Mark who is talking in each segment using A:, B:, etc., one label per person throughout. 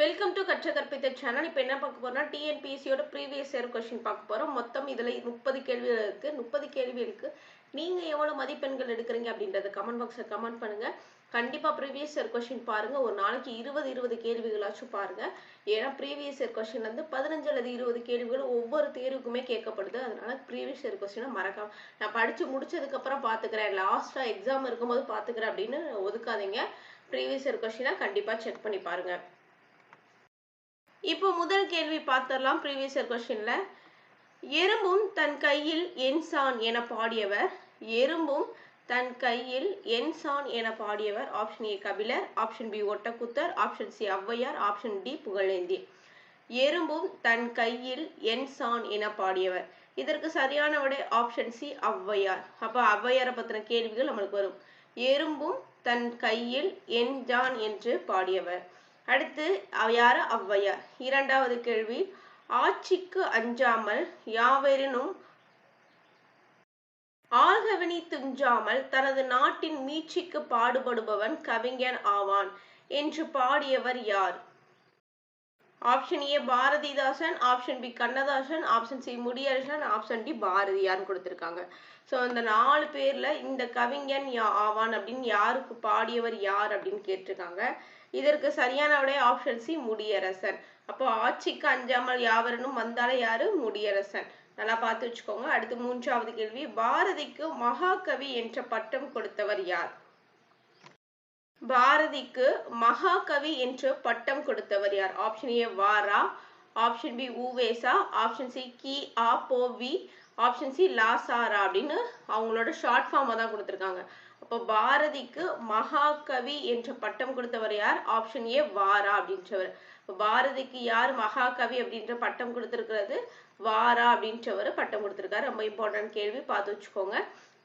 A: welcome to கற்ற கற்பித்த channel இப்போ என்ன பார்க்க போறோம்னா டிஎன்பிஎஸ்சியோட ப்ரீவியஸ் இயர் கொஸ்டின் பார்க்க போகிறோம் மொத்தம் இதில் முப்பது கேள்விகள் இருக்குது முப்பது கேள்விகளுக்கு நீங்கள் எவ்வளோ மதிப்பெண்கள் எடுக்கிறீங்க அப்படின்றத கமெண்ட் பாக்ஸில் கமெண்ட் பண்ணுங்க கண்டிப்பாக ப்ரீவியஸ் இயர் கொஸ்டின் பாருங்கள் ஒரு நாளைக்கு இருபது இருபது கேள்விகளாச்சும் பாருங்கள் ஏன்னா ப்ரீவியஸ் இயர் கொஸ்டின் வந்து பதினஞ்சு அல்லது இருபது கேள்விகள் ஒவ்வொரு தேர்வுக்குமே கேட்கப்படுது அதனால ப்ரீவியஸ் இயர் கொஸ்டினை மறக்காம நான் படித்து முடிச்சதுக்கப்புறம் பாத்துக்கிறேன் லாஸ்ட்டாக எக்ஸாம் இருக்கும்போது பாத்துக்கிறேன் அப்படின்னு ஒதுக்காதீங்க ப்ரீவியஸ் இயர் கொஸ்டினை கண்டிப்பாக செக் பண்ணி பாருங்கள்
B: இப்போ முதல் கேள்வி பார்த்தரலாம் ப்ரீவியஸ் இயர் கொஸ்டின்ல எறும்பும் தன் கையில் என்சான் என பாடியவர் எறும்பும் தன் கையில் என்சான் என பாடியவர் option A Kapilar option B Ottakoothar option C Avvaiyar option D Pugazhendhi எறும்பும் தன் கையில் என்சான் என பாடியவர் இதற்கு சரியான விடை ஆப்ஷன் சி ஔவையார் அப்போ ஔவையாரை பற்றின கேள்விகள் நம்மளுக்கு வரும் எறும்பும் தன் கையில் என்ஜான் என்று பாடியவர் அடுத்து யார் ஔவையார் இரண்டாவது கேள்வி ஆட்சிக்கு அஞ்சாமல் யாவரினும் ஆழ்கவினி துஞ்சாமல் தனது நாட்டின் மீட்சிக்கு பாடுபடுபவன் கவிஞன் ஆவான் என்று பாடியவர் யார் option A Bharathidasan option B Kannadasan option C Mudiyarasan option D பாரதியார்னு கொடுத்துருக்காங்க ஸோ இந்த நாலு பேர்ல இந்த கவிஞன் யா ஆவான் அப்படின்னு யாருக்கு பாடியவர் யார் அப்படின்னு கேட்டிருக்காங்க இதற்கு சரியான விடை ஆப்ஷன் சி முடியரசன் அப்போ ஆட்சிக்கு அஞ்சாமல் யாவரனும் வந்தாலே யாரு முடியரசன் நல்லா பார்த்து வச்சுக்கோங்க அடுத்து மூன்றாவது கேள்வி பாரதிக்கு மகாகவி என்ற பட்டம் கொடுத்தவர் யார் பாரதிக்கு மகாகவி என்று பட்டம் கொடுத்தவர் யார் ஆப்ஷன் ஏ வாரா ஆப்ஷன் பி உவேசா ஆப்ஷன் சி கி ஆ போ வி ஆப்ஷன் சி லாசாரா அப்படின்னு அவங்களோட ஷார்ட் ஃபார்மாக தான் கொடுத்துருக்காங்க இப்போ பாரதிக்கு மகாகவி என்ற பட்டம் கொடுத்தவர் யார் ஆப்ஷன் ஏ வாரா அப்படின்றவர் இப்போ பாரதிக்கு யார் மகாகவி அப்படின்ற பட்டம் கொடுத்துருக்கிறது வாரா அப்படின்றவர் பட்டம் கொடுத்துருக்காரு ரொம்ப இம்பார்ட்டன்ட் கேள்வி பார்த்து வச்சுக்கோங்க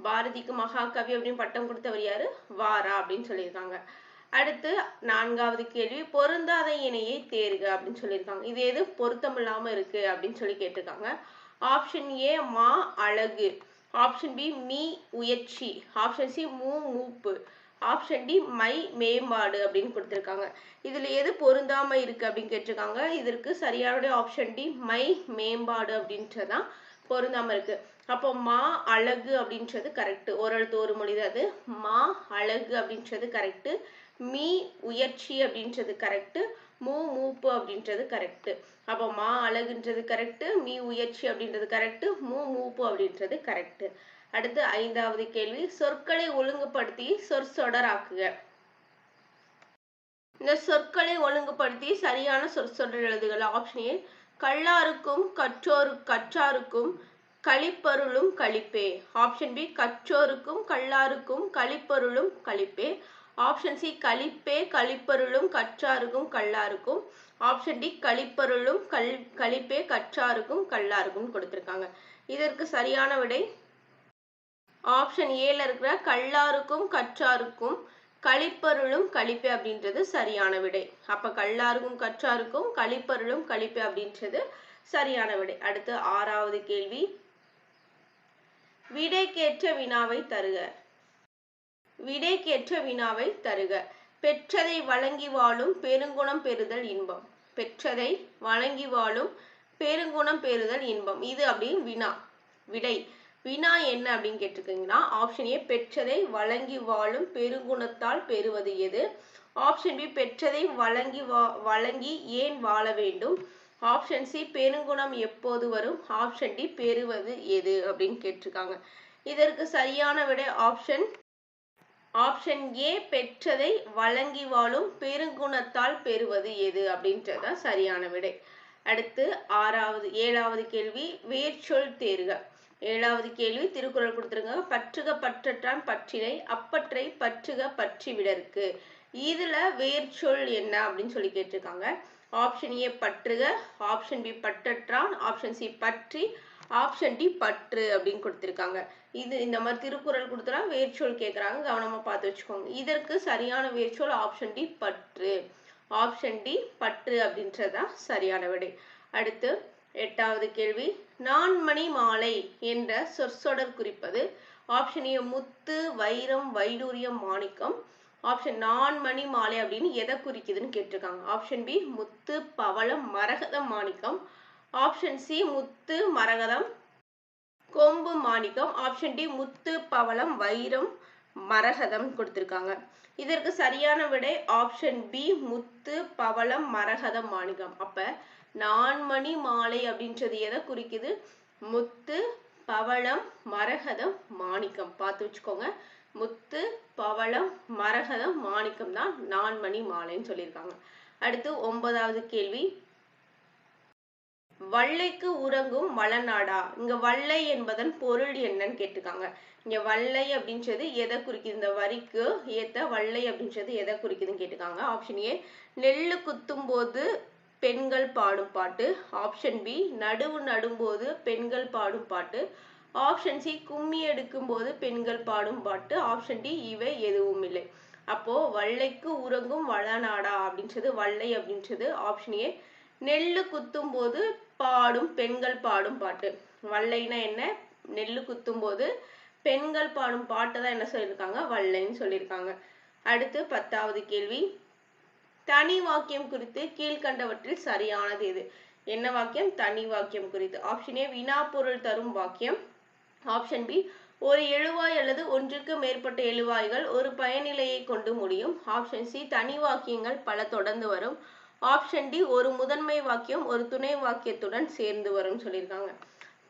B: பாரதிக்கு மகாகவி அப்படின்னு பட்டம் கொடுத்தவர் யார் வாரா அப்படின்னு சொல்லியிருக்காங்க அடுத்து நான்காவது கேள்வி பொருந்தாத இணையை தேர்க அப்படின்னு சொல்லியிருக்காங்க இது எது பொருத்தமில்லாம இருக்கு அப்படின்னு சொல்லி கேட்டிருக்காங்க ஆப்ஷன் ஏ மா அழகு ஆப்ஷன் பி மீ உயர்ச்சி ஆப்ஷன் சி மூ மூப்பு ஆப்ஷன் டி மை மேம்பாடு அப்படின்னு கொடுத்துருக்காங்க இதில் எது பொருந்தாமல் இருக்குது அப்படின்னு கேட்டிருக்காங்க இதற்கு சரியானுடைய ஆப்ஷன் டி மை மேம்பாடு அப்படின்றதான் பொருந்தாமல் இருக்குது அப்போ மா அழகு அப்படின்றது கரெக்டு ஒரு எழுத்து ஒரு மொழி அது மா அழகு அப்படின்றது கரெக்டு மீ உயர்ச்சி அப்படின்றது கரெக்டு மூ மூப்பு அப்படின்றது கரெக்டு அப்போ மா அழகுன்றது கரெக்டு மீ உயர்ச்சி அப்படின்றது கரெக்டு மூ மூப்பு அப்படின்றது கரெக்டு அடுத்து ஐந்தாவது கேள்வி சொற்களை ஒழுங்குபடுத்தி சொற்சொடராக்குக இந்த சொற்களை ஒழுங்குபடுத்தி சரியான சொற்சொடர் எழுதுகள் ஆப்ஷன் ஏ கல்லாருக்கும் கற்றோரு கற்றாருக்கும் கழிப்பொருளும் கழிப்பே ஆப்ஷன் பி கற்றோருக்கும் கல்லாருக்கும் கழிப்பொருளும் கழிப்பே ஆப்ஷன் சி கழிப்பே கழிப்பொருளும் கற்றாருக்கும் கல்லாருக்கும் ஆப்ஷன் டி கழிப்பொருளும் கல் கழிப்பே கற்றாருக்கும் கல்லாருக்கும் கொடுத்துருக்காங்க இதற்கு சரியான விடை ஆப்ஷன் ஏல இருக்கிற கல்லாருக்கும் கற்றாருக்கும் கழிப்பொருளும் கழிப்பு அப்படின்றது சரியான விடை அப்ப கல்லாருக்கும் கற்றாருக்கும் கழிப்பொருளும் கழிப்பு அப்படின்றது சரியான விடை அடுத்து ஆறாவது கேள்வி விடைக்கேற்ற வினாவை தருக விடைக்கேற்ற வினாவை தருக பெற்றதை வழங்கி வாழும் பெருங்குணம் பெறுதல் இன்பம் பெற்றதை வழங்கி வாழும் பெருங்குணம் பெறுதல் இன்பம் இது அப்படின்னு வினா விடை வினா என்ன அப்படின்னு கேட்டிருக்கீங்கன்னா ஆப்ஷன் ஏ பெற்றதை வழங்கி வாழும் பெருங்குணத்தால் பெறுவது எது ஆப்ஷன் பி பெற்றதை வழங்கி வா வழங்கி ஏன் வாழ வேண்டும் ஆப்ஷன் சி பெருங்குணம் எப்போது வரும் ஆப்ஷன் டி பெறுவது எது அப்படின்னு கேட்டிருக்காங்க இதற்கு சரியான விடை ஆப்ஷன் ஆப்ஷன் ஏ பெற்றதை வழங்கி வாழும் பெருங்குணத்தால் பெறுவது எது அப்படின்றது சரியான விடை அடுத்து ஆறாவது ஏழாவது கேள்வி வேர்ச்சொல் தேர்க ஏழாவது கேள்வி திருக்குறள் கொடுத்துருங்க பற்றுக பற்றற்றான் பற்றினை அப்பற்றை பற்றுக பற்றி விடற்கு இதுல வேர்ச்சொல் என்ன அப்படின்னு சொல்லி கேட்டிருக்காங்க ஆப்ஷன் ஏ பற்றுக ஆப்ஷன் பி பற்றற்றான் ஆப்ஷன் சி பற்றி ஆப்ஷன் டி பற்று அப்படின்னு கொடுத்துருக்காங்க இது இந்த மாதிரி திருக்குறள் கொடுத்தா வேர்ச்சொல் கேட்குறாங்க கவனமாக பார்த்து வச்சுக்கோங்க இதற்கு சரியான வேர்ச்சொல் ஆப்ஷன் டி பற்று ஆப்ஷன் டி பற்று அப்படின்றதான் சரியான விடை அடுத்து எட்டாவது கேள்வி நான் மணி மாலை என்ற சொற்சொடர் குறிப்பது ஆப்ஷன் ஏ முத்து வைரம் வைடூரியம் மாணிக்கம் ஆப்ஷன் நான் மணி மாலை அப்படின்னு எதை குறிக்குதுன்னு கேட்டிருக்காங்க ஆப்ஷன் பி முத்து பவளம் மரகத மாணிக்கம் ஆப்ஷன் சி முத்து மரகதம் கொம்பு மாணிக்கம் ஆப்ஷன் டி முத்து பவளம் வைரம் மரகதம் கொடுத்துருக்காங்க இதற்கு சரியான விடை ஆப்ஷன் பி முத்து பவளம் மரகதம் மாணிக்கம் அப்ப நான்மணி மாலை அப்படின்றது எதை குறிக்குது முத்து பவளம் மரகதம் மாணிக்கம் பார்த்து வச்சுக்கோங்க முத்து பவளம் மரகதம் மாணிக்கம் தான் நான்மணி மாலைன்னு சொல்லியிருக்காங்க அடுத்து ஒன்பதாவது கேள்வி வள்ளைக்கு உறங்கும் வளநாடா இங்க வல்லை என்பதன் பொருள் என்னன்னு கேட்டுக்காங்க இங்க வள்ளை அப்படின்றது எதை குறிக்குது இந்த வரிக்கு ஏத்த வள்ளை அப்படின்றது எதை குறிக்குதுன்னு கேட்டுக்காங்க ஆப்ஷன் ஏ நெல்லு குத்தும் போது பெண்கள் பாடும் பாட்டு ஆப்ஷன் பி நடுவு நடும்போது பெண்கள் பாடும் பாட்டு ஆப்ஷன் சி கும்மி எடுக்கும் போது பெண்கள் பாடும் பாட்டு ஆப்ஷன் டி இவை எதுவும் இல்லை அப்போ வள்ளைக்கு உறங்கும் வளநாடா அப்படின்றது வள்ளை அப்படின்றது ஆப்ஷன் ஏ நெல்லு குத்தும் போது பாடும் பெண்கள் பாடும் பாட்டு வல்லைனா என்ன நெல்லு குத்தும் போது பெண்கள் பாடும் பாட்டை தான் என்ன சொல்லியிருக்காங்க வல்லைன்னு சொல்லியிருக்காங்க அடுத்து பத்தாவது கேள்வி தனி வாக்கியம் குறித்து கீழ்கண்டவற்றில் சரியானது எது என்ன வாக்கியம் தனி வாக்கியம் குறித்து ஆப்ஷன் ஏ வினா பொருள் தரும் வாக்கியம் ஆப்ஷன் பி ஒரு எழுவாய் அல்லது ஒன்றுக்கு மேற்பட்ட எழுவாய்கள் ஒரு பயனிலையை கொண்டு முடியும் ஆப்ஷன் சி தனி வாக்கியங்கள் பல தொடர்ந்து வரும் ஆப்ஷன் டி ஒரு முதன்மை வாக்கியம் ஒரு துணை வாக்கியத்துடன் சேர்ந்து வரும் சொல்லியிருக்காங்க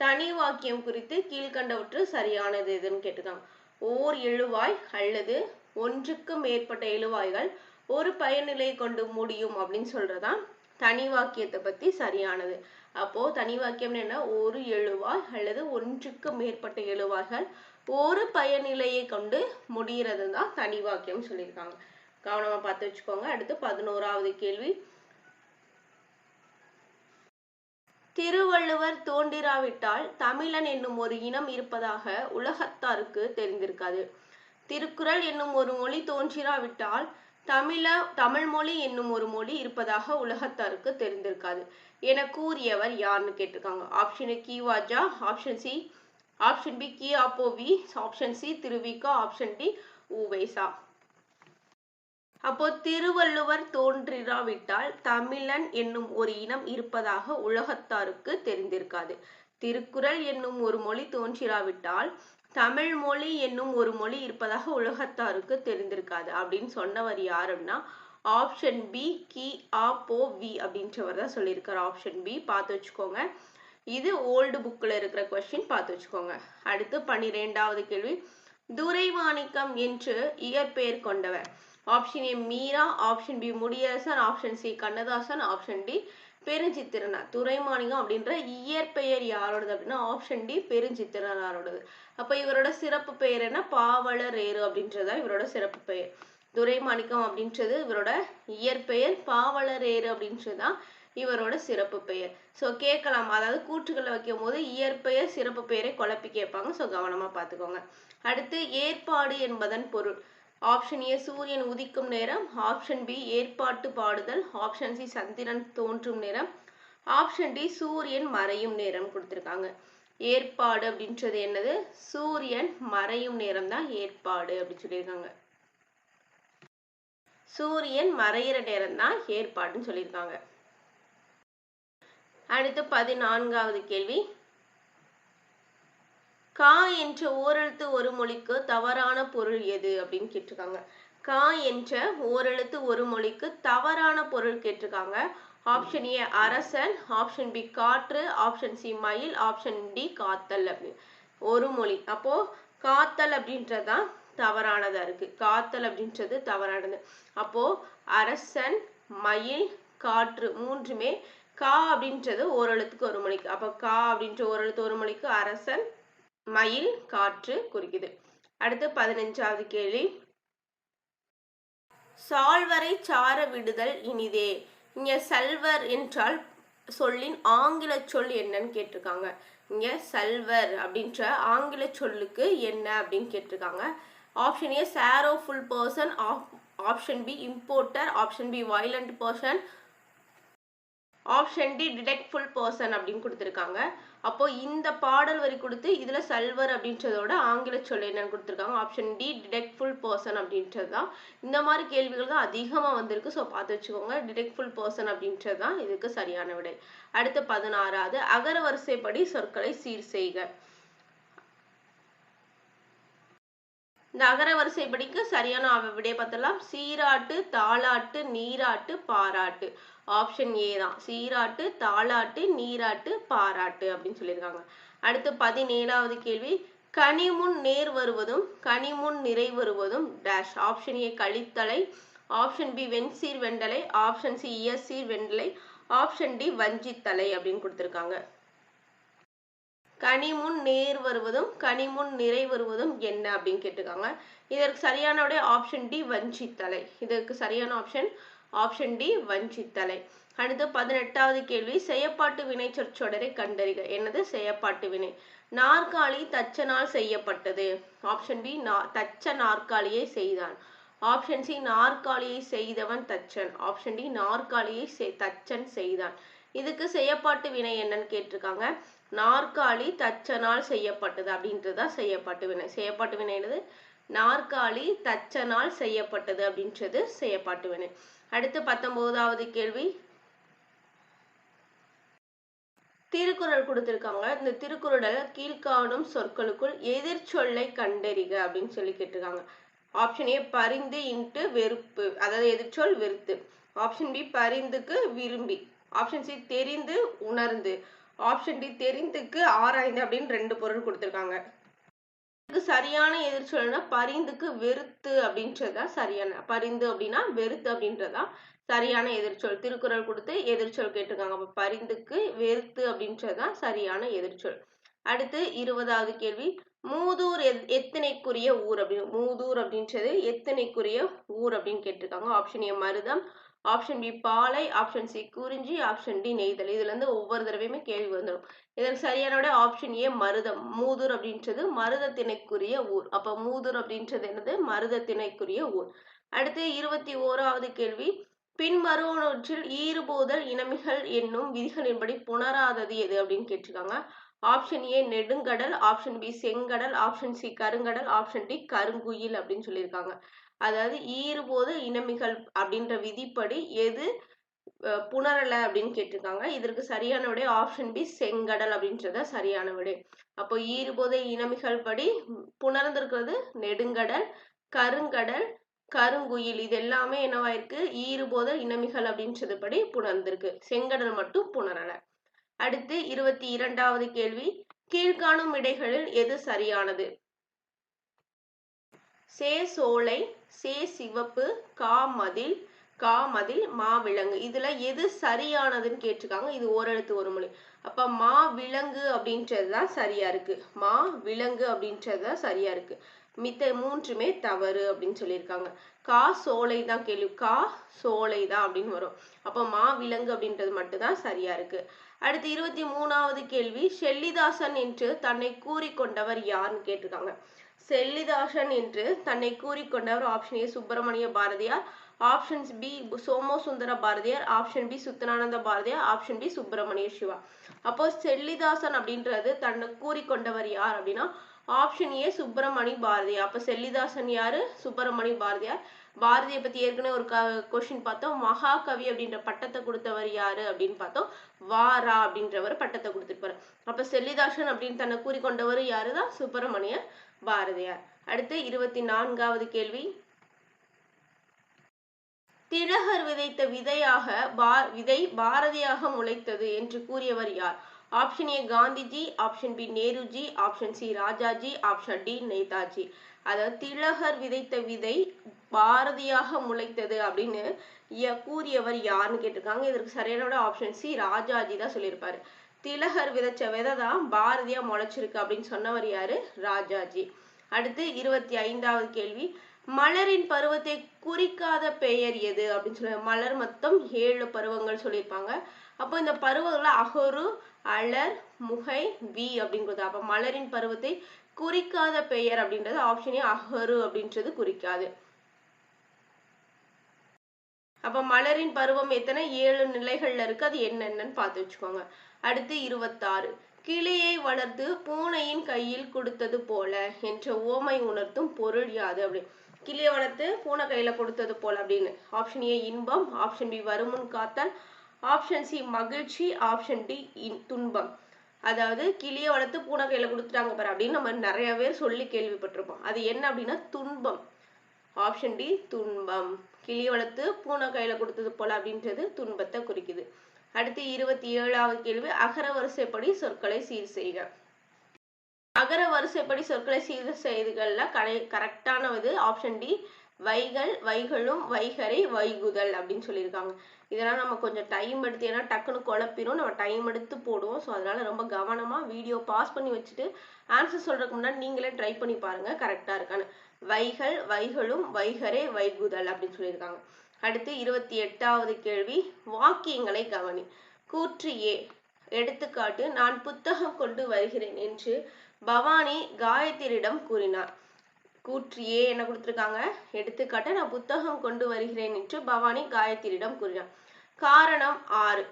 B: தனி வாக்கியம் குறித்து கீழ்கண்டவற்று சரியானது எதுன்னு கேட்டுக்காங்க ஓர் எழுவாய் அல்லது ஒன்றுக்கு மேற்பட்ட எழுவாய்கள் ஒரு பயனிலை கொண்டு முடியும் அப்படின்னு சொல்றதான் தனி வாக்கியத்தை பத்தி சரியானது அப்போ தனி வாக்கியம் என்ன ஒரு எழுவாய் அல்லது ஒன்றுக்கு மேற்பட்ட எழுவாய்கள் ஒரு பயனிலையை கொண்டு முடிகிறது தான் தனி வாக்கியம் சொல்லியிருக்காங்க கவனமா பார்த்து வச்சுக்கோங்க அடுத்து பதினோராவது கேள்வி திருவள்ளுவர் தோன்றிராவிட்டால் தமிழன் என்னும் ஒரு இனம் இருப்பதாக உலகத்தாருக்கு தெரிந்திருக்காது திருக்குறள் என்னும் ஒரு மொழி தோன்றிராவிட்டால் தமிழ தமிழ் மொழி என்னும் ஒரு மொழி இருப்பதாக உலகத்தாருக்கு தெரிந்திருக்காது என கூறியவர் யாருன்னு கேட்டிருக்காங்க ஆப்ஷன் கி வாஜா ஆப்ஷன் சி ஆப்ஷன் பி கி வி option C Thiruvika option D ஊவைசா அப்போ திருவள்ளுவர் தோன்றிராவிட்டால் தமிழன் என்னும் ஒரு இனம் இருப்பதாக உலகத்தாருக்கு தெரிந்திருக்காது திருக்குறள் என்னும் ஒரு மொழி தோன்றிராவிட்டால் தமிழ் மொழி என்னும் ஒரு மொழி இருப்பதாக உலகத்தாருக்கு தெரிந்திருக்காது அப்படின்னு சொன்னவர் யாருன்னா ஆப்ஷன் பி கி ஆ போ வி அப்படின்றவர் தான் சொல்லியிருக்கார் ஆப்ஷன் பி பார்த்து வச்சுக்கோங்க இது ஓல்டு புக்கில் இருக்கிற கொஸ்டின் பார்த்து வச்சுக்கோங்க அடுத்து பன்னிரெண்டாவது கேள்வி துரைவாணிக்கம் என்று இயற்பெயர் கொண்டவர் option A Meera option B Mudiyarasan option C Kannadasan option D பெருஞ்சித்திரனா துறைமாணிகம் அப்படின்ற இயற்பெயர் யாரோடது அப்படின்னா ஆப்ஷன் டி பெருஞ்சித்திரனாரோடது அப்போ இவரோட சிறப்பு பெயர் என்ன பாவலரேறு அப்படின்றது தான் இவரோட சிறப்பு பெயர் துரைமாணிக்கம் அப்படின்றது இவரோட இயற்பெயர் பாவலரேறு அப்படின்றது தான் இவரோட சிறப்பு பெயர் ஸோ கேட்கலாம் அதாவது கூற்றுகளை வைக்கும் போது இயற்பெயர் சிறப்பு பெயரை குழப்பி கேட்பாங்க ஸோ கவனமாக பார்த்துக்கோங்க அடுத்து ஏற்பாடு என்பதன் பொருள் ஆப்ஷன் ஏ சூரியன் உதிக்கும் நேரம் ஆப்ஷன் பி ஏற்பாட்டு பாடுதல் ஆப்ஷன் சி சந்திரன் தோன்றும் நேரம் ஆப்ஷன் டி சூரியன் மறையும் நேரம் கொடுத்துருக்காங்க ஏற்பாடு அப்படின்றது என்னது சூரியன் மறையும் நேரம் தான் ஏற்பாடு அப்படின்னு சொல்லியிருக்காங்க சூரியன் மறையிற நேரம் தான் ஏற்பாடுன்னு சொல்லியிருக்காங்க அடுத்து பதினான்காவது கேள்வி கா என்ற ஓரெழுத்து ஒரு மொழிக்கு தவறான பொருள் எது அப்படின்னு கேட்டிருக்காங்க கா என்ற ஓரெழுத்து ஒரு மொழிக்கு தவறான பொருள் கேட்டிருக்காங்க ஆப்ஷன் ஏ அரசன் ஆப்ஷன் பி காற்று ஆப்ஷன் சி மயில் ஆப்ஷன் டி காத்தல் அப்படின்னு ஒரு மொழி அப்போ காத்தல் அப்படின்றதான் தவறானதா இருக்கு காத்தல் அப்படின்றது தவறானது அப்போ அரசன் மயில் காற்று மூன்றுமே கா அப்படின்றது ஓரெழுத்துக்கு ஒரு மொழிக்கு அப்போ கா அப்படின்ற ஓரெழுத்து ஒரு மொழிக்கு அரசன் மயில் காற்று குறிக்குது அடுத்து பதினஞ்சாவது கேள்வி சால்வரை சார விடுதல் இனிதே இங்க சல்வர் என்றால் சொல்லின் ஆங்கில சொல் என்னன்னு கேட்டிருக்காங்க இங்க சல்வர் அப்படின்ற ஆங்கில சொல்லுக்கு என்ன அப்படின்னு கேட்டிருக்காங்க option A full person option B importer option B violent person option D detect full person அப்படின்னு கொடுத்துருக்காங்க அப்போ இந்த பாடல் வரி கொடுத்து இதுல சல்வர் அப்படின்றதோட ஆங்கில சொல் என்னன்னு கொடுத்துருக்காங்க ஆப்ஷன் டி டிடெக்ட்ஃபுல் பர்சன் அப்படின்றது தான் இந்த மாதிரி கேள்விகள் தான் அதிகமா வந்திருக்கு ஸோ பார்த்து வச்சுக்கோங்க டிடெக்ட்ஃபுல் பர்சன் அப்படின்றது தான் இதுக்கு சரியான விடை அடுத்து பதினாறாவது அகர வரிசைப்படி சொற்களை சீர் செய்க நகர வரிசைப்படிக்கு சரியான விடைய பார்த்தலாம் சீராட்டு தாளாட்டு நீராட்டு பாராட்டு ஆப்ஷன் ஏ தான் சீராட்டு தாளாட்டு நீராட்டு பாராட்டு அப்படின்னு சொல்லியிருக்காங்க அடுத்து பதினேழாவது கேள்வி கனிமுன் நேர் வருவதும் கனிமுன் நிறை வருவதும் டேஷ் ஆப்ஷன் ஏ கழித்தலை ஆப்ஷன் பி வெண்சீர் வெண்டலை ஆப்ஷன் சி சீர் வெண்டலை ஆப்ஷன் டி வஞ்சித்தலை அப்படின்னு கொடுத்துருக்காங்க கனிமுன் நேர் வருவதும் கனிமுன் நிறை வருவதும் என்ன அப்படின்னு கேட்டிருக்காங்க இதற்கு சரியானவுடைய ஆப்ஷன் டி வஞ்சித்தலை இதற்கு சரியான ஆப்ஷன் ஆப்ஷன் டி வஞ்சித்தலை அடுத்து பதினெட்டாவது கேள்வி செயற்பாட்டு வினை சொற்றொடரை கண்டறிக என்னது செயப்பாட்டு வினை நாற்காலி தச்சனால் செய்யப்பட்டது ஆப்ஷன் பி தச்ச நாற்காலியை செய்தான் ஆப்ஷன் சி நாற்காலியை செய்தவன் தச்சன் ஆப்ஷன் டி நாற்காலியை தச்சன் செய்தான் இதுக்கு செயப்பாட்டு வினை என்னன்னு கேட்டிருக்காங்க நாற்காலி தச்சனால் செய்யப்பட்டது அப்படின்றது தான் செய்யப்பட்டு வினை செய்யப்பட்டு என்னது நாற்காலி தச்சனால் செய்யப்பட்டது அப்படின்றது செய்யப்பட்டு வினை அடுத்து பத்தொன்பதாவது கேள்வி திருக்குறள் கொடுத்திருக்காங்க இந்த திருக்குறள் கீழ்காணும் சொற்களுக்குள் எதிர்ச்சொல்லை கண்டறிக அப்படின்னு சொல்லி கேட்டிருக்காங்க ஆப்ஷன் ஏ பரிந்து இன்ட்டு வெறுப்பு அதாவது எதிர்ச்சொல் வெறுத்து ஆப்ஷன் பி பரிந்துக்கு விரும்பி ஆப்ஷன் சி தெரிந்து உணர்ந்து ஆப்ஷன் டி தெரிந்துக்கு ஆராய்ந்து அப்படின்னு ரெண்டு பொருள் கொடுத்துருக்காங்க இதுக்கு சரியான எதிர்ச்சொல்னா பரிந்துக்கு வெறுத்து அப்படின்றதா சரியான பரிந்து அப்படின்னா வெறுத்து அப்படின்றதா சரியான எதிர்ச்சொல் திருக்குறள் கொடுத்து எதிர்ச்சொல் கேட்டிருக்காங்க அப்ப பரிந்துக்கு வெறுத்து அப்படின்றதா சரியான எதிர்ச்சொல் அடுத்து இருபதாவது கேள்வி மூதூர் எத்தனைக்குரிய ஊர் அப்படின்னு மூதூர் அப்படின்றது எத்தனைக்குரிய ஊர் அப்படின்னு கேட்டிருக்காங்க ஆப்ஷன் ஏ மருதம் ஆப்ஷன் பி பாலை ஆப்ஷன் சி குறிஞ்சி ஆப்ஷன் டி நெய்தல் இதுல இருந்து ஒவ்வொரு தடவையுமே கேள்வி வந்துடும் இதற்கு சரியானோட ஆப்ஷன் ஏ மருதம் மூதூர் அப்படின்றது திணைக்குரிய ஊர் அப்ப மூதூர் அப்படின்றது என்னது திணைக்குரிய ஊர் அடுத்து இருபத்தி ஓராவது கேள்வி பின்வருவனவற்றில் ஈறுபோதல் இனமிகள் என்னும் விதிகளின்படி புணராதது எது அப்படின்னு கேட்டிருக்காங்க ஆப்ஷன் ஏ நெடுங்கடல் ஆப்ஷன் பி செங்கடல் ஆப்ஷன் சி கருங்கடல் ஆப்ஷன் டி கருங்குயில் அப்படின்னு சொல்லியிருக்காங்க அதாவது ஈறுபோது இனமிகள் அப்படின்ற விதிப்படி எது புணரலை அப்படின்னு கேட்டிருக்காங்க இதற்கு சரியான விடை ஆப்ஷன் பி செங்கடல் அப்படின்றத சரியான விடை அப்போ ஈறுபோதை இனமிகள் படி புணர்ந்திருக்கிறது நெடுங்கடல் கருங்கடல் கருங்குயில் இது எல்லாமே என்னவாயிருக்கு ஈறுபோத இனமிகள் அப்படின்றது படி புணர்ந்திருக்கு செங்கடல் மட்டும் புணரலை அடுத்து இருபத்தி இரண்டாவது கேள்வி கீழ்காணும் இடைகளில் எது சரியானது சே சோலை சே சிவப்பு கா மதில் கா மதில் மாவிலங்கு இதுல எது சரியானதுன்னு கேட்டிருக்காங்க இது ஓரெழுத்து ஒரு மொழி அப்ப மா விலங்கு அப்படின்றது தான் சரியா இருக்கு மா விலங்கு அப்படின்றது தான் சரியா இருக்கு மித்த மூன்றுமே தவறு அப்படின்னு சொல்லியிருக்காங்க கா சோலை தான் கேள்வி கா சோலை தான் அப்படின்னு வரும் அப்போ மா விலங்கு அப்படின்றது மட்டும்தான் சரியா இருக்கு அடுத்து இருபத்தி மூணாவது கேள்வி ஷெல்லிதாசன் என்று தன்னை கூறிக்கொண்டவர் யாருன்னு கேட்டிருக்காங்க செல்லிதாசன் என்று தன்னை கூறிக்கொண்டவர் option A Subramania Bharathiyar options B Sundara Bharathiyar option B Shuddhananda Bharathiyar option B Subramania Siva அப்போ செல்லிதாசன் அப்படின்றது தன்னை கூறிக்கொண்டவர் யார் அப்படின்னா ஆப்ஷன் ஏ சுப்பிரமணி பாரதியார் அப்ப செல்லிதாசன் யாரு சுப்பிரமணி பாரதியார் பாரதியை பத்தி ஏற்கனவே ஒரு கொஸ்டின் பார்த்தோம் மகாகவி அப்படின்ற பட்டத்தை கொடுத்தவர் யாரு அப்படின்னு பார்த்தோம் வாரா அப்படின்றவர் பட்டத்தை கொடுத்துருப்பாரு அப்ப செல்லிதாசன் அப்படின்னு தன்னை கூறிக்கொண்டவர் யாருதான் சுப்பிரமணிய பாரதியார் அடுத்து இருபத்தி நான்காவது கேள்வி திலகர் விதைத்த விதையாக விதை பாரதியாக முளைத்தது என்று கூறியவர் யார் option A Gandhiji option B Nehruji option C Rajaji option D Netaji அதாவது திலகர் விதைத்த விதை பாரதியாக முளைத்தது அப்படின்னு கூறியவர் யாருன்னு கேட்டிருக்காங்க இதற்கு சரியானோட ஆப்ஷன் சி ராஜாஜி தான் சொல்லியிருப்பாரு திலகர் விதைச்ச விதை தான் பாரதியா முளைச்சிருக்கு அப்படின்னு சொன்னவர் யாரு ராஜாஜி அடுத்து இருபத்தி ஐந்தாவது கேள்வி மலரின் பருவத்தை குறிக்காத பெயர் எது அப்படின்னு சொல்ல மலர் மொத்தம் ஏழு பருவங்கள் சொல்லியிருப்பாங்க அப்போ இந்த பருவங்களை அகரு அலர் முகை வி அப்படிங்கிறது அப்போ மலரின் பருவத்தை குறிக்காத பெயர் அப்படின்றது ஆப்ஷனே அகரு அப்படின்றது குறிக்காது அப்ப மலரின் பருவம் எத்தனை ஏழு நிலைகள்ல இருக்கு அது என்னென்னு பார்த்து வச்சுக்கோங்க அடுத்து இருபத்தாறு கிளியை வளர்த்து பூனையின் கையில் கொடுத்தது போல என்ற ஓமை உணர்த்தும் பொருள் யாது அப்படின்னு கிளியை வளர்த்து பூனை கையில கொடுத்தது போல அப்படின்னு ஆப்ஷன் ஏ இன்பம் ஆப்ஷன் பி வருமுன் காத்தல் ஆப்ஷன் சி மகிழ்ச்சி ஆப்ஷன் டி துன்பம் அதாவது கிளியை வளர்த்து பூனை கையில கொடுத்துட்டாங்க பாரு அப்படின்னு நம்ம நிறைய பேர் சொல்லி கேள்விப்பட்டிருப்போம் அது என்ன அப்படின்னா துன்பம் ஆப்ஷன் டி துன்பம் கிளியை வளர்த்து பூனை கையில கொடுத்தது போல அப்படின்றது துன்பத்தை குறிக்குது அடுத்து இருபத்தி ஏழாவது கேள்வி அகர வரிசைப்படி சொற்களை சீர் செய்க அகர வரிசைப்படி சொற்களை சீர் செய்துகள்ல கடை கரெக்டான இது ஆப்ஷன் டி வைகள் வைகளும் வைகரை வைகுதல் அப்படின்னு சொல்லியிருக்காங்க இதெல்லாம் நம்ம கொஞ்சம் டைம் எடுத்து ஏன்னா டக்குன்னு குழப்பிடும் நம்ம டைம் எடுத்து போடுவோம் ஸோ அதனால ரொம்ப கவனமாக வீடியோ பாஸ் பண்ணி வச்சுட்டு ஆன்சர் சொல்றதுக்கு முன்னாடி நீங்களே ட்ரை பண்ணி பாருங்க கரெக்டாக இருக்கான்னு வைகள் வைகளும் வைகரே வைகுதல் அப்படின்னு சொல்லியிருக்காங்க அடுத்து இருபத்தி எட்டாவது கேள்வி வாக்கியங்களை கவனி கூற்று ஏ எடுத்துக்காட்டு நான் புத்தகம் கொண்டு வருகிறேன் என்று பவானி காயத்திரிடம் கூறினார் கூற்று ஏ என்ன கொடுத்துருக்காங்க எடுத்துக்காட்டு நான் புத்தகம் கொண்டு வருகிறேன் என்று பவானி காயத்திரிடம் கூறினார் காரணம் ஆறு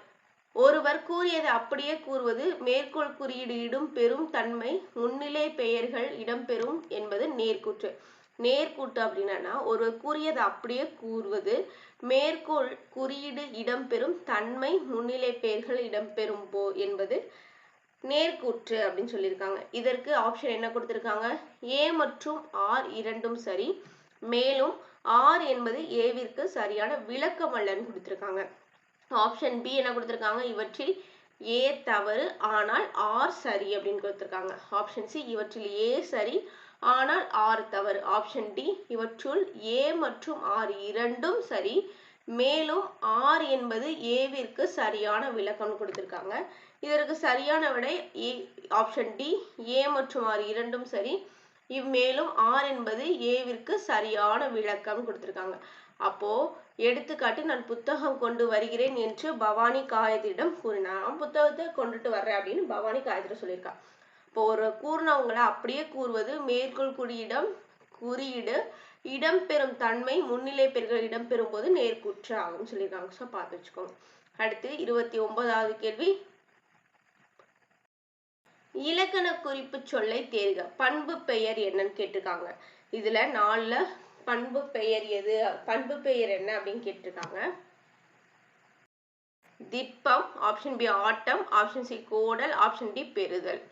B: ஒருவர் கூறியதை அப்படியே கூறுவது மேற்கோள் குறியீடு இடும் பெரும் தன்மை முன்னிலை பெயர்கள் இடம்பெறும் என்பது நேர்கூற்று நேர்கூட்டு அப்படின்னா ஒருவர் கூறியது அப்படியே கூறுவது மேற்கோள் குறியீடு இடம்பெறும் தன்மை முன்னிலை பெயர்கள் இடம்பெறும் போ என்பது நேர்கூற்று அப்படின்னு சொல்லியிருக்காங்க இதற்கு ஆப்ஷன் என்ன கொடுத்துருக்காங்க ஏ மற்றும் ஆர் இரண்டும் சரி மேலும் ஆர் என்பது ஏவிற்கு சரியான விளக்கம் அல்லன்னு கொடுத்துருக்காங்க ஆப்ஷன் பி என்ன கொடுத்துருக்காங்க இவற்றில் ஏ தவறு ஆனால் ஆர் சரி அப்படின்னு கொடுத்துருக்காங்க ஆப்ஷன் சி இவற்றில் ஏ சரி ஆனால் ஆறு தவறு ஆப்ஷன் டி இவற்றுள் ஏ மற்றும் ஆர் இரண்டும் சரி மேலும் ஆர் என்பது ஏவிற்கு சரியான விளக்கம் கொடுத்திருக்காங்க இதற்கு சரியான விடை ஏ ஆப்ஷன் டி ஏ மற்றும் ஆர் இரண்டும் சரி இம்மேலும் ஆர் என்பது ஏவிற்கு சரியான விளக்கம் கொடுத்திருக்காங்க அப்போ எடுத்துக்காட்டு நான் புத்தகம் கொண்டு வருகிறேன் என்று பவானி காயத்திடம் கூறினார் புத்தகத்தை கொண்டுட்டு வர்றேன் அப்படின்னு பவானி காயத்திரம் சொல்லியிருக்கான் இப்போ ஒரு கூர்ணவங்களை அப்படியே கூறுவது மேற்கோள் குறியிடம் குறியீடு இடம்பெறும் தன்மை முன்னிலை பெருக்கள் இடம்பெறும் போது நேர்கூற்று ஆகும் சொல்லியிருக்காங்க ஸோ பார்த்து வச்சுக்கோங்க அடுத்து இருபத்தி ஒன்பதாவது கேள்வி இலக்கண குறிப்பு சொல்லை தேர்க பண்பு பெயர் என்னன்னு கேட்டிருக்காங்க இதுல நாலுல பண்பு பெயர் எது பண்பு பெயர் என்ன அப்படின்னு கேட்டிருக்காங்க திட்பம் ஆப்ஷன் பி ஆட்டம் ஆப்ஷன் சி கோடல் ஆப்ஷன் டி பெறுதல்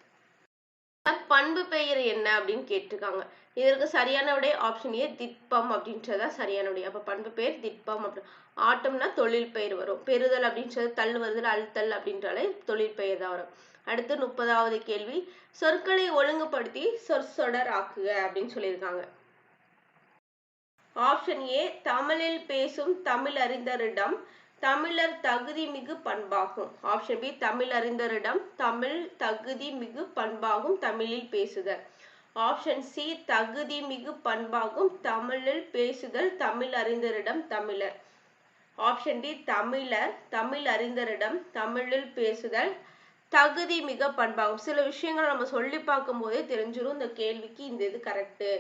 B: பண்பு பெயர் என்ன அப்படின்னு கேட்டிருக்காங்க இதற்கு சரியான உடைய ஆப்ஷன் ஏ திட்பம் அப்படின்றதா சரியான உடைய அப்ப பண்பு பெயர் திட்பம் அப்படின்னு ஆட்டம்னா தொழில் பெயர் வரும் பெறுதல் அப்படின்றது தள்ளுவதில் அழுத்தல் அப்படின்றாலே தொழில் பெயர் தான் வரும் அடுத்து முப்பதாவது கேள்வி சொற்களை ஒழுங்குபடுத்தி சொற்சொடர் ஆக்குக அப்படின்னு சொல்லியிருக்காங்க ஆப்ஷன் ஏ தமிழில் பேசும் தமிழ் அறிந்தரிடம் தமிழர் தகுதி மிகு பண்பாகும் ஆப்ஷன் பி அறிந்தரிடம் தமிழ் தகுதி மிகு பண்பாகும் தமிழில் பேசுதல் ஆப்ஷன் சி தகுதி மிகு பண்பாகும் தமிழில் பேசுதல் தமிழ் அறிந்தரிடம் தமிழர் ஆப்ஷன் டி தமிழர் தமிழ் அறிந்தரிடம் தமிழில் பேசுதல் தகுதி மிக பண்பாகும் சில விஷயங்கள் நம்ம சொல்லி பார்க்கும் போதே தெரிஞ்சிடும் இந்த கேள்விக்கு இந்த இது கரெக்டு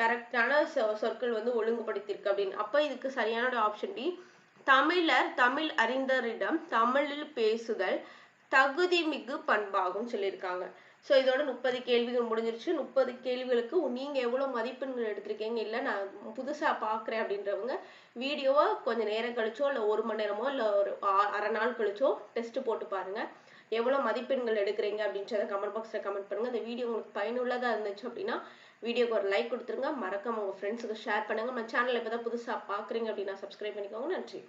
B: கரெக்டான சொற்கள் வந்து ஒழுங்குபடுத்தியிருக்கு அப்படின்னு அப்போ இதுக்கு சரியான ஆப்ஷன் டி தமிழர் தமிழ் அறிந்தரிடம் தமிழில் பேசுதல் தகுதி மிகு பண்பாகும் சொல்லியிருக்காங்க ஸோ இதோட முப்பது கேள்விகள் முடிஞ்சிருச்சு முப்பது கேள்விகளுக்கு நீங்கள் எவ்வளோ மதிப்பெண்கள் எடுத்திருக்கீங்க இல்லை நான் புதுசாக பார்க்குறேன் அப்படின்றவங்க வீடியோவை கொஞ்சம் நேரம் கழிச்சோ இல்லை ஒரு மணி நேரமோ இல்லை ஒரு அரை நாள் கழிச்சோ டெஸ்ட் போட்டு பாருங்க எவ்வளோ மதிப்பெண்கள் எடுக்கிறீங்க அப்படின்றத கமெண்ட் பாக்ஸில் கமெண்ட் பண்ணுங்க இந்த வீடியோ உங்களுக்கு பயனுள்ளதாக இருந்துச்சு அப்படின்னா வீடியோக்கு ஒரு லைக் கொடுத்துருங்க மறக்காம உங்கள் ஃப்ரெண்ட்ஸுக்கு ஷேர் பண்ணுங்கள் நம்ம சேனல் இப்போ தான் புதுசாக பார்க்குறீங்க அப்படின்னா சப்ஸ்கிரைப் பண்ணிக்கோங்க நன்றி